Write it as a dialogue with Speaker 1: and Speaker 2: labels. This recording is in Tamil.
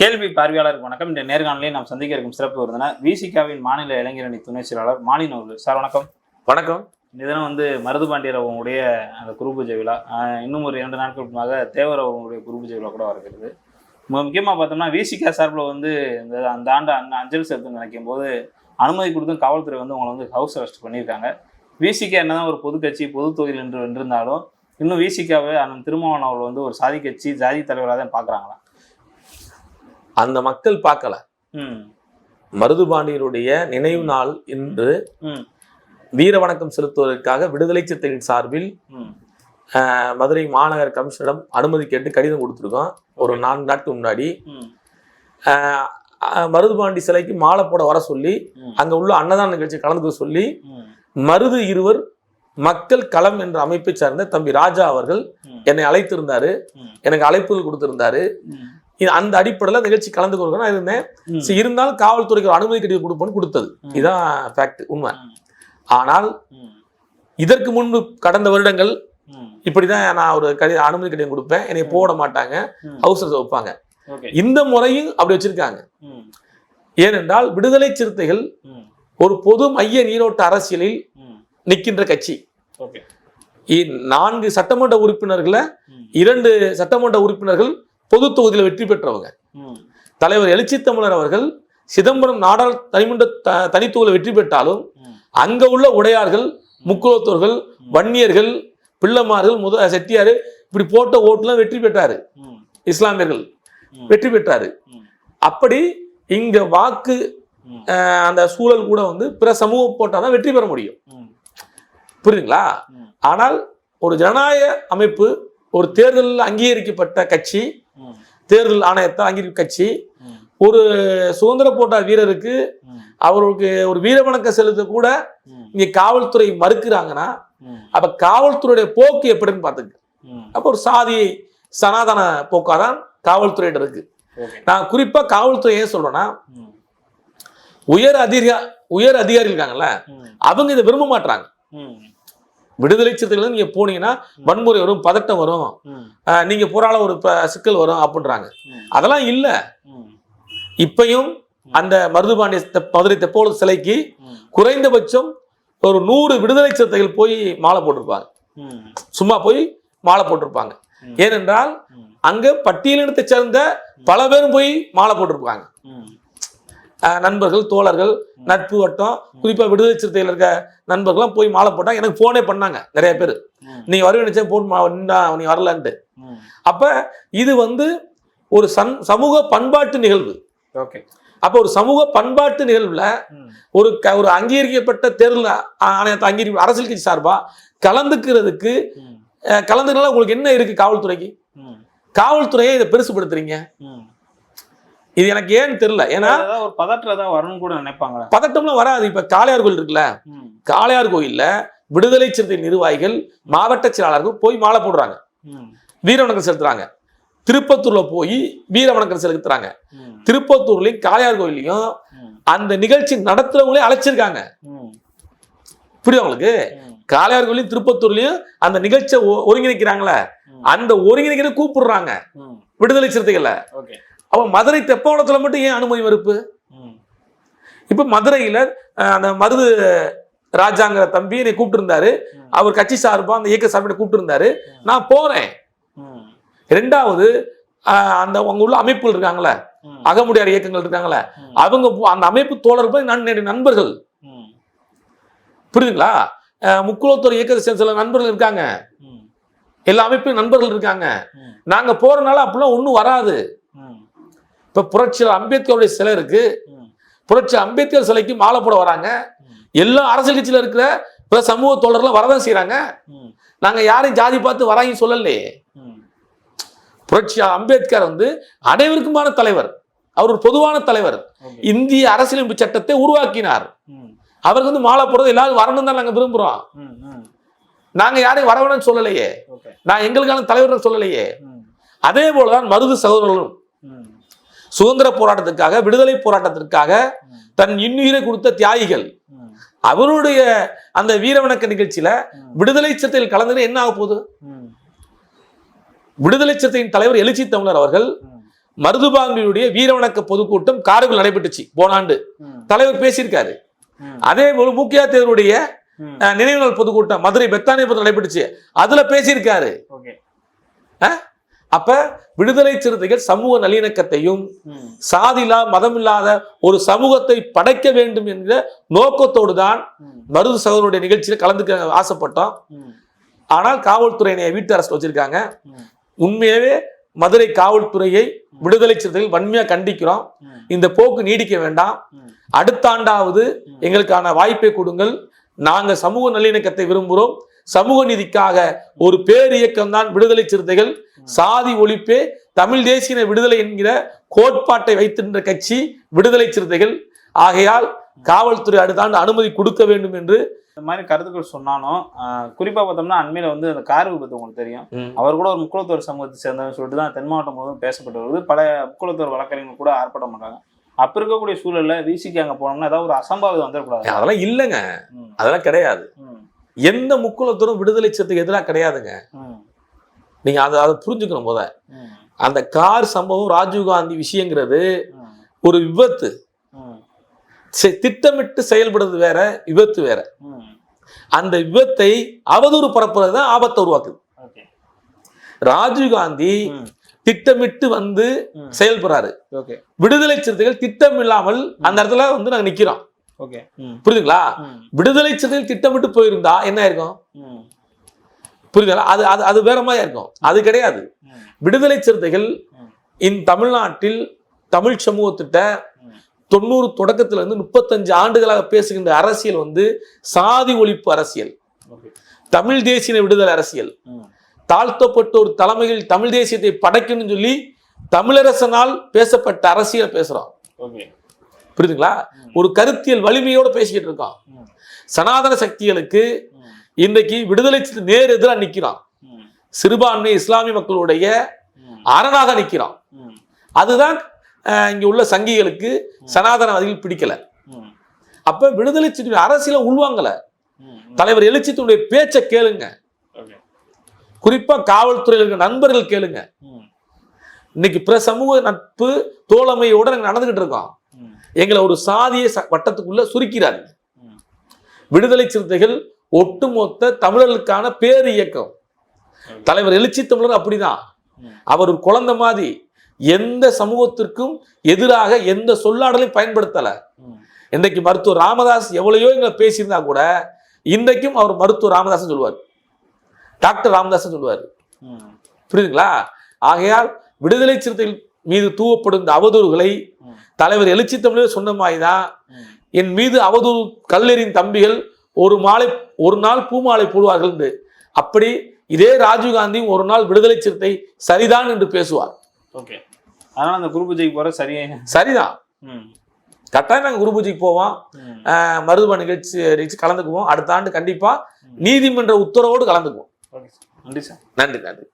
Speaker 1: கேள்வி பார்வையாளருக்கு வணக்கம். இந்த நேர்காணலில் நாம் சந்திக்க இருக்கும் சிறப்பு விருந்தினர் விசிகாவின் மாநில இளைஞரணி துணை செயலாளர் மாலின் அவர்கள் சார் வணக்கம்.
Speaker 2: வணக்கம்.
Speaker 1: இந்த தினம் வந்து மருது பாண்டியர் அவங்களுடைய அந்த குரு பூஜை விழா இன்னும் ஒரு இரண்டு நாட்களுக்கு முன்னாக தேவர் அவங்களுடைய குரு பூஜை விழா கூட வருகிறது மிக முக்கியமாக பார்த்தோம்னா விசிகா சார்பில் வந்து இந்த அந்த ஆண்டு அந்த அஞ்சலி செலுத்த நினைக்கும் போது அனுமதி கொடுத்தும் காவல்துறை வந்து அவங்களை வந்து ஹவுஸ் அரெஸ்ட் பண்ணியிருக்காங்க. விசிகா என்னதான் ஒரு பொது கட்சி பொது தொகுதியில் என்று வென்றிருந்தாலும் இன்னும் விசிகாவை அண்ணன் திருமாவளவன் அவர்கள் வந்து ஒரு சாதி கட்சி ஜாதி தலைவராக தான் பார்க்குறாங்களா
Speaker 2: அந்த மக்கள் பார்க்கல.
Speaker 1: ம்.
Speaker 2: மருதுபாண்டியருடைய நினைவு நாள் இன்று வீர வணக்கம் செலுத்துவதற்காக விடுதலை சிறுத்தைகளின் சார்பில் மதுரை மாநகர கமிஷனரிடம் அனுமதி கேட்டு கடிதம் கொடுத்துருக்கோம். ஒரு நான்கு நாட்களுக்கு முன்னாடி. மருதுபாண்டி சிலைக்கு மாலை போட வர சொல்லி. அங்க உள்ள அன்னதான நிகழ்ச்சி கலந்துக்க சொல்லி மருது இருவர் மக்கள் களம் என்ற அமைப்பை சார்ந்த தம்பி ராஜா அவர்கள். என்னை அழைத்திருந்தாரு. எனக்கு அழைப்புகள் கொடுத்திருந்தாரு. இது அந்த அடிப்படையில் நிகழ்ச்சி கலந்து நான் இருந்தேன் இருந்தாலும் காவல்துறைக்கு ஒரு அனுமதி கடிதம் கொடுப்போம்னு கொடுத்தது
Speaker 1: ம்.
Speaker 2: இதான் ஃபேக்ட் உண்மை. ஆனால். இதற்கு முன்பு கடந்த வருடங்கள். இப்படிதான் நான் ஒரு கடி அனுமதி கடிதம் கொடுப்பேன் என்னை போட மாட்டாங்க. ஹவுஸ் வைப்பாங்க இந்த முறையும் அப்படி வச்சிருக்காங்க. ஏனென்றால் விடுதலை சிறுத்தைகள். ஒரு பொது மைய நீரோட்ட அரசியலில். நிற்கின்ற கட்சி நான்கு சட்டமன்ற உறுப்பினர்களை. இரண்டு சட்டமன்ற உறுப்பினர்கள் பொது தொகுதியில் வெற்றி பெற்றவங்க. தலைவர் எழுச்சி தமிழர் அவர்கள் சிதம்பரம் நாடாள் தனிமன்ற த- தனித்தொகுதியில் வெற்றி பெற்றாலும். அங்க உள்ள உடையார்கள் முக்குலத்தோர்கள் வன்னியர்கள் பிள்ளைமார்கள் முத செட்டியாரு இப்படி போட்ட ஓட்டுலாம் வெற்றி பெற்றாரு. இஸ்லாமியர்கள். வெற்றி பெற்றாரு. அப்படி இங்க வாக்கு அந்த சூழல் கூட வந்து பிற சமூகம் போட்டாதான் வெற்றி பெற முடியும். புரியுதுங்களா. ஆனால் ஒரு ஜனநாயக அமைப்பு ஒரு தேர்தலில் அங்கீகரிக்கப்பட்ட கட்சி. தேர்தல் ஆணையத்தால் அங்கீகரிக்க கட்சி. ஒரு சுதந்திர போட்டா வீரருக்கு. அவருக்கு ஒரு வீர வணக்கம் செலுத்த கூட. இங்க காவல்துறை மறுக்கிறாங்கன்னா. அப்ப காவல்துறையுடைய போக்கு எப்படின்னு பாத்துக்க
Speaker 1: ம்.
Speaker 2: அப்ப ஒரு சாதி சனாதன போக்காதான் காவல்துறையிட இருக்கு நான் குறிப்பா காவல்துறை ஏன் சொல்றேன்னா. உயர் அதிகா உயர் அதிகாரி இருக்காங்கல்ல. அவங்க இதை விரும்ப மாட்டாங்க. விடுதலை சிறுத்தைகள் நீங்க போனீங்கன்னா வன்முறை வரும் பதட்டம் வரும் நீங்க போறால ஒரு சிக்கல் வரும் அப்படின்றாங்க. அதெல்லாம் இல்ல. இப்பயும் அந்த மருதுபாண்டிய மதுரை தெப்போல சிலைக்கு. குறைந்தபட்சம் ஒரு நூறு விடுதலை சிறுத்தைகள் போய் மாலை போட்டிருப்பாங்க. சும்மா போய் மாலை போட்டிருப்பாங்க. ஏனென்றால். அங்க பட்டியலினத்தை சேர்ந்த பல பேரும் போய் மாலை போட்டிருப்பாங்க நண்பர்கள் தோழர்கள் நட்பு வட்டம் குறிப்பா விடுதலை சிறுத்தைகள் இருக்க நண்பர்கள்லாம் போய் மாலை போட்டாங்க எனக்கு போனே பண்ணாங்க நிறைய பேர். நீ வருவேன் போன் மா- நின்னா நீ வரலன்ட்டு. அப்ப இது வந்து ஒரு சன் சமூக பண்பாட்டு நிகழ்வு
Speaker 1: ஓகே
Speaker 2: அப்ப ஒரு சமூக பண்பாட்டு நிகழ்வுல. ஒரு க- ஒரு அங்கீகரிக்கப்பட்ட தேர்தல் ஆணையத்தை அங்கீகரி அரசியல் கட்சி சார்பா கலந்துக்கிறதுக்கு கலந்துக்கிறதுனால உங்களுக்கு என்ன இருக்கு காவல்துறைக்கு. காவல்துறையை இதை பெருசுபடுத்துறீங்க. இது எனக்கு ஏன்னு தெரியல ஏன்னா
Speaker 1: ஒரு பதற்றம் ஏதாவது வரணும்னு கூட நினைப்பாங்களா
Speaker 2: பதட்டம்லாம் வராது இப்ப காளையார் கோயில் இருக்குல்ல. காளையார் கோயில்ல விடுதலை சிறுத்தை நிர்வாகிகள் மாவட்ட செயலாளர்கள் போய் மாலை போடுறாங்க
Speaker 1: ம்.
Speaker 2: வீர வணக்கம் செலுத்துறாங்க திருப்பத்தூர்ல போய் வீர வணக்கம் செலுத்துறாங்க. திருப்பத்தூர்லயும் காளையார் கோயிலையும். அந்த நிகழ்ச்சி நடத்துறவங்களே அழைச்சிருக்காங்க. புரியுது உங்களுக்கு. காளையார் கோயிலையும் திருப்பத்தூர்லயும் அந்த நிகழ்ச்சியை ஒருங்கிணைக்கிறாங்களே. அந்த ஒருங்கிணைக்கிற கூப்பிடுறாங்க. விடுதலை சிறுத்தைகளை அப்ப மதுரை தெப்பவனத்துல மட்டும் ஏன் அனுமதி மறுப்பு. இப்ப மதுரையில அந்த மருது ராஜாங்கிற தம்பி என்னை கூப்பிட்டு இருந்தாரு
Speaker 1: ம்.
Speaker 2: அவர் கட்சி சார்பா அந்த இயக்க சார்பா கூப்பிட்டு இருந்தாரு நான் போறேன்
Speaker 1: ம்.
Speaker 2: ரெண்டாவது அந்த அங்க உள்ள அமைப்புகள் இருக்காங்களே. அகமுடியார் இயக்கங்கள் இருக்காங்களே. அவங்க அந்த அமைப்பு தோழர்கள் நன் என்னுடைய நண்பர்கள். புரியுதுங்களா அஹ், முக்குலத்தோர் இயக்கத்தை சில நண்பர்கள் இருக்காங்க. எல்லா அமைப்பிலும் நண்பர்கள் இருக்காங்க
Speaker 1: ம்.
Speaker 2: நாங்க போறனால அப்படிலாம் ஒண்ணும் வராது. இப்ப புரட்சியாளர் அம்பேத்கருடைய சிலை இருக்கு. புரட்சி அம்பேத்கர் சிலைக்கு மாலை போட வராங்க. எல்லா அரசியல் கட்சியில இருக்கிற பிற சமூக தோழர்கள் வரதான் செய்றாங்க
Speaker 1: ம்.
Speaker 2: நாங்க யாரையும் ஜாதி பார்த்து வராங்க சொல்லலையே. புரட்சி அம்பேத்கர் வந்து அனைவருக்குமான தலைவர் அவர் ஒரு பொதுவான தலைவர் இந்திய அரசியலமைப்பு சட்டத்தை உருவாக்கினார். அவருக்கு வந்து மாலை போடுறது எல்லாரும் வரணும் தான் நாங்க விரும்புறோம்
Speaker 1: ம். ம்.
Speaker 2: நாங்க யாரையும் வரவேணும்னு சொல்லலையே நான் எங்களுக்கான தலைவர் சொல்லலையே. அதே போலதான் மருது சகோதரர்களும். சுதந்திர போராட்டத்திற்காக விடுதலை போராட்டத்திற்காக. தன் இன்னுயிரை கொடுத்த தியாகிகள். அவருடைய அந்த வீரவணக்க நிகழ்ச்சியில. விடுதலை சிறுத்தைகள் கலந்துன்னு என்ன ஆக போகுது. விடுதலை சிறுத்தையின் தலைவர் எழுச்சி தமிழர் அவர்கள்
Speaker 1: ம்.
Speaker 2: மருதுபாண்டியுடைய வீரவணக்க பொதுக்கூட்டம் காரைக்குள் நடைபெற்றுச்சு போன ஆண்டு
Speaker 1: ம்,
Speaker 2: தலைவர் பேசியிருக்காரு அதே போல முக்கிய தேவருடைய நினைவு நாள் பொதுக்கூட்டம் மதுரை பெத்தானியபுரத்தில் நடைபெற்றுச்சு அதுல பேசியிருக்காரு அப்ப விடுதலை சிறுத்தைகள் சமூக நல்லிணக்கத்தையும் சாதிலா மதமில்லாத ஒரு சமூகத்தை படைக்க வேண்டும் என்கிற நோக்கத்தோடு தான் மருது சகோதரனுடைய நிகழ்ச்சியில கலந்துக்க ஆசைப்பட்டோம். ஆனால் காவல்துறையினை வீட்டு அரசு வச்சிருக்காங்க. உண்மையாவே மதுரை காவல்துறையை விடுதலை சிறுத்தைகள் வன்மையா கண்டிக்கிறோம். இந்த போக்கு நீடிக்க வேண்டாம். அடுத்த ஆண்டாவது எங்களுக்கான வாய்ப்பை கொடுங்கள். நாங்க சமூக நல்லிணக்கத்தை விரும்புகிறோம் சமூக நீதிக்காக ஒரு பேர் இயக்கம் தான் விடுதலை சிறுத்தைகள். சாதி ஒழிப்பே தமிழ் தேசிய விடுதலை என்கிற கோட்பாட்டை வைத்திருந்த கட்சி விடுதலை சிறுத்தைகள். ஆகையால் காவல்துறை அடுத்த ஆண்டு அனுமதி கொடுக்க வேண்டும் என்று
Speaker 1: இந்த மாதிரி கருத்துக்கள் சொன்னாலும் குறிப்பா பார்த்தோம்னா அண்மையில வந்து அந்த கார் விபத்து உங்களுக்கு தெரியும். அவர் கூட ஒரு முக்குளத்தூர் சமூகத்தை சேர்ந்தவங்க சொல்லிட்டு தான் தென் மாவட்டம் முழுவதும் பேசப்பட்டு வருது. பல முக்குளத்தூர் வழக்கறிஞர்கள் கூட ஆர்ப்பாட்டம் பண்றாங்க. அப்ப இருக்கக்கூடிய சூழல்ல விசிக்கு அங்க போனோம்னா ஏதாவது ஒரு அசம்பாவிதம் வந்துடக்கூடாது.
Speaker 2: அதெல்லாம் இல்லைங்க. அதெல்லாம் கிடையாது. எந்த முக்குலத்தரும் விடுதலை சிறுத்தைக்கு எதிராக கிடையாதுங்க. நீங்க அதை அதை புரிஞ்சுக்கணும் போத அந்த கார் சம்பவம் ராஜீவ்காந்தி விஷயங்கிறது ஒரு விபத்து. திட்டமிட்டு செயல்படுறது வேற விபத்து வேற. அந்த விபத்தை அவதூறு பரப்புறது தான் ஆபத்தை உருவாக்குது. ராஜீவ்காந்தி திட்டமிட்டு வந்து. செயல்படுறாரு. விடுதலை சிறுத்தைகள் திட்டம் இல்லாமல் அந்த இடத்துல வந்து நாங்க நிக்கிறோம். புரியுதுங்களா? விடுதலை சிறுத்தைகள் திட்டமிட்டு போயிருந்தா என்ன இருக்கும்
Speaker 1: ம்,
Speaker 2: புரியுதுங்களா? அது அது அது வேற மாதிரி இருக்கும் அது கிடையாது. விடுதலை சிறுத்தைகள். இந்த தமிழ்நாட்டில் தமிழ் சமூகத்திட்ட. தொண்ணூறு தொடக்கத்துல இருந்து முப்பத்தஞ்சு ஆண்டுகளாக பேசுகின்ற அரசியல் வந்து சாதி ஒழிப்பு அரசியல். தமிழ் தேசிய விடுதலை அரசியல்.
Speaker 1: ம்,
Speaker 2: தாழ்த்தப்பட்ட ஒரு தலைமையில் தமிழ் தேசியத்தை படைக்கணும்னு சொல்லி தமிழரசனால் பேசப்பட்ட அரசியல் பேசுறோம்
Speaker 1: ஓகே.
Speaker 2: புரியுதுங்களா? ஒரு கருத்தியல் வலிமையோட பேசிக்கிட்டு இருக்கோம்
Speaker 1: ம்,
Speaker 2: சனாதன சக்திகளுக்கு இன்றைக்கு விடுதலை நேர் எதிராக நிக்கிறோம்
Speaker 1: ம்,
Speaker 2: சிறுபான்மை இஸ்லாமிய மக்களுடைய அரணாக நிக்கிறோம்
Speaker 1: ம்,
Speaker 2: அதுதான் இங்க உள்ள சங்கிகளுக்கு சனாதனவாதிகள் பிடிக்கல. அப்ப விடுதலை சிறுத்தை அரசியல உள்வாங்கல. தலைவர் எழுச்சித்துடைய பேச்சை கேளுங்க. குறிப்பா காவல்துறையில் இருக்க நண்பர்கள் கேளுங்க. இன்னைக்கு பிற சமூக நட்பு தோழமையோட நாங்க நடந்துகிட்டு இருக்கோம். எங்களை ஒரு சாதிய வட்டத்துக்குள்ள சுருக்கிறாங்க
Speaker 1: ம்.
Speaker 2: விடுதலை சிறுத்தைகள் ஒட்டுமொத்த தமிழர்களுக்கான பேர் இயக்கம். தலைவர் எழுச்சி தமிழர் அப்படிதான். அவர் ஒரு குழந்தை மாதிரி எந்த சமூகத்திற்கும் எதிராக எந்த சொல்லாடலையும் பயன்படுத்தல. இன்றைக்கு மருத்துவர் ராமதாஸ் எவ்வளையோ எங்களை பேசியிருந்தா கூட இன்றைக்கும் அவர் மருத்துவர் ராமதாஸ் சொல்லுவார். டாக்டர் ராமதாஸ் சொல்லுவார். புரியுதுங்களா? ஆகையால் விடுதலை சிறுத்தைகள் மீது தூவப்படும் இந்த அவதூறுகளை தலைவர் எழுச்சி தமிழர் சொன்ன மாதிரி தான். என் மீது அவதூறு கல்லெறியின் தம்பிகள் ஒரு மாலை ஒரு நாள் பூமாலை போடுவார்கள் என்று. அப்படி இதே ராஜீவ்காந்தி ஒரு நாள் விடுதலை சிறுத்தை சரிதான் என்று பேசுவார்.
Speaker 1: ஓகே. அதனால அந்த குரு பூஜைக்கு போற சரியே
Speaker 2: சரிதான். கட்டாயம் நாங்கள் குரு பூஜைக்கு போவோம். மருதுப நிகழ்ச்சி நிகழ்ச்சி கலந்துக்குவோம். அடுத்த ஆண்டு கண்டிப்பா நீதிமன்ற உத்தரவோடு கலந்துக்குவோம்.
Speaker 1: Okay sir. நன்றி சார்.
Speaker 2: நன்றி நன்றி.